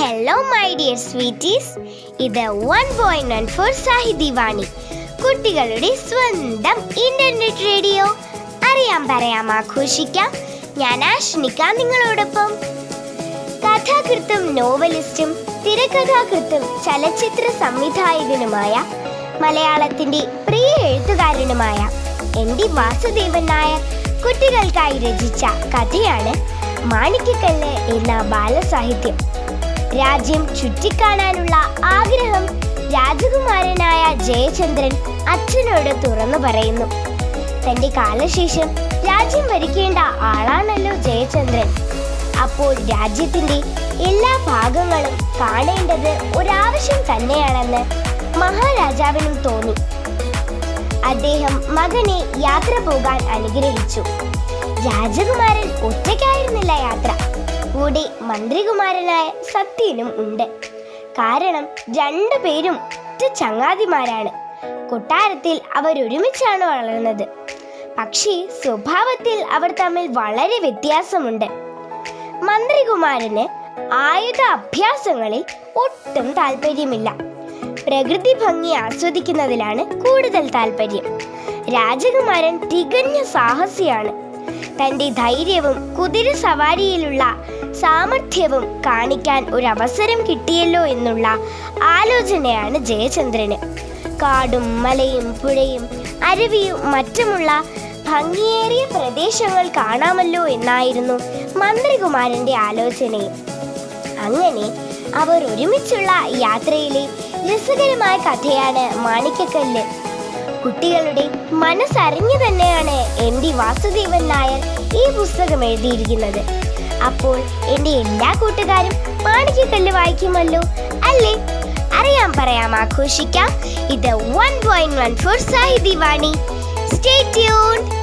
Hello my dear sweeties ഇത് one point one four Sahithi Vani കുട്ടികളുടെ സ്വന്തം internet radio അറിയാൻ പറയാം ആഘോഷിക്കാം. ഞാൻ ആശ്നിക്ക നിങ്ങളോടൊപ്പം. കഥാകൃത്തും നോവലിസ്റ്റും തിരക്കഥാകൃത്തും ചലച്ചിത്ര സംവിധായകനുമായ മലയാളത്തിന്റെ പ്രിയ എഴുത്തുകാരനുമായ എൻ ഡി വാസുദേവൻ നായർ കുട്ടികൾക്കായി രചിച്ച കഥയാണ് മാണിക്കക്കല്ല് എന്ന ബാലസാഹിത്യം. രാജ്യം ചുറ്റിക്കാണാനുള്ള ആഗ്രഹം രാജകുമാരനായ ജയചന്ദ്രൻ അച്ഛനോട് തുറന്നു പറയുന്നു. തന്റെ കാലശേഷം രാജ്യം ഭരിക്കേണ്ട ആളാണല്ലോ ജയചന്ദ്രൻ. അപ്പോൾ രാജ്യത്തിന്റെ എല്ലാ ഭാഗങ്ങളും കാണേണ്ടത് ഒരാവശ്യം തന്നെയാണെന്ന് മഹാരാജാവിനും തോന്നി. അദ്ദേഹം മകനെ യാത്ര പോകാൻ അനുഗ്രഹിച്ചു. രാജകുമാരൻ ഒറ്റയ്ക്കായിരുന്നില്ല യാത്ര. കൂടെ മന്ത്രികുമാരനായ സത്യനും ഉണ്ട്. കാരണം രണ്ടു പേരും ഒറ്റ ചങ്ങാതിമാരാണ്. കൊട്ടാരത്തിൽ അവർ ഒരുമിച്ചാണ് വളർന്നത്. പക്ഷേ സ്വഭാവത്തിൽ അവർ തമ്മിൽ വളരെ വ്യത്യാസമുണ്ട്. മന്ത്രികുമാരന് ആയുധ അഭ്യാസങ്ങളിൽ ഒട്ടും താല്പര്യമില്ല. പ്രകൃതി ഭംഗി ആസ്വദിക്കുന്നതിലാണ് കൂടുതൽ താല്പര്യം. രാജകുമാരൻ തികഞ്ഞ സാഹസിയാണ്. തന്റെ ധൈര്യവും കുതിര സവാരിയിലുള്ള സാമർഥ്യവും കാണിക്കാൻ ഒരു അവസരം കിട്ടിയല്ലോ എന്നുള്ള ആലോചനയാണ് ജയചന്ദ്രന്. കാടും മലയും പുഴയും അരുവിയും മറ്റുമുള്ള ഭംഗിയേറിയ പ്രദേശങ്ങൾ കാണാമല്ലോ എന്നായിരുന്നു മന്ത്രികുമാരന്റെ ആലോചന. അങ്ങനെ അവർ ഒരുമിച്ചുള്ള യാത്രയിലെ രസകരമായ കഥയാണ് മാണിക്കക്കല്ല് കുട്ടികളുടെ മനസ്സറിഞ്ഞു തന്നെയാണ് എൻ ഡി വാസുദേവൻ നായർ ഈ പുസ്തകം എഴുതിയിരിക്കുന്നത്. അപ്പോൾ എന്റെ എല്ലാ കൂട്ടുകാരും മാണിക്യക്കല്ല് വായിക്കുമല്ലോ അല്ലേ? അറിയാം പറയാം ആഘോഷിക്കാം. ഇത് one point one four Sahithi Vani stay tuned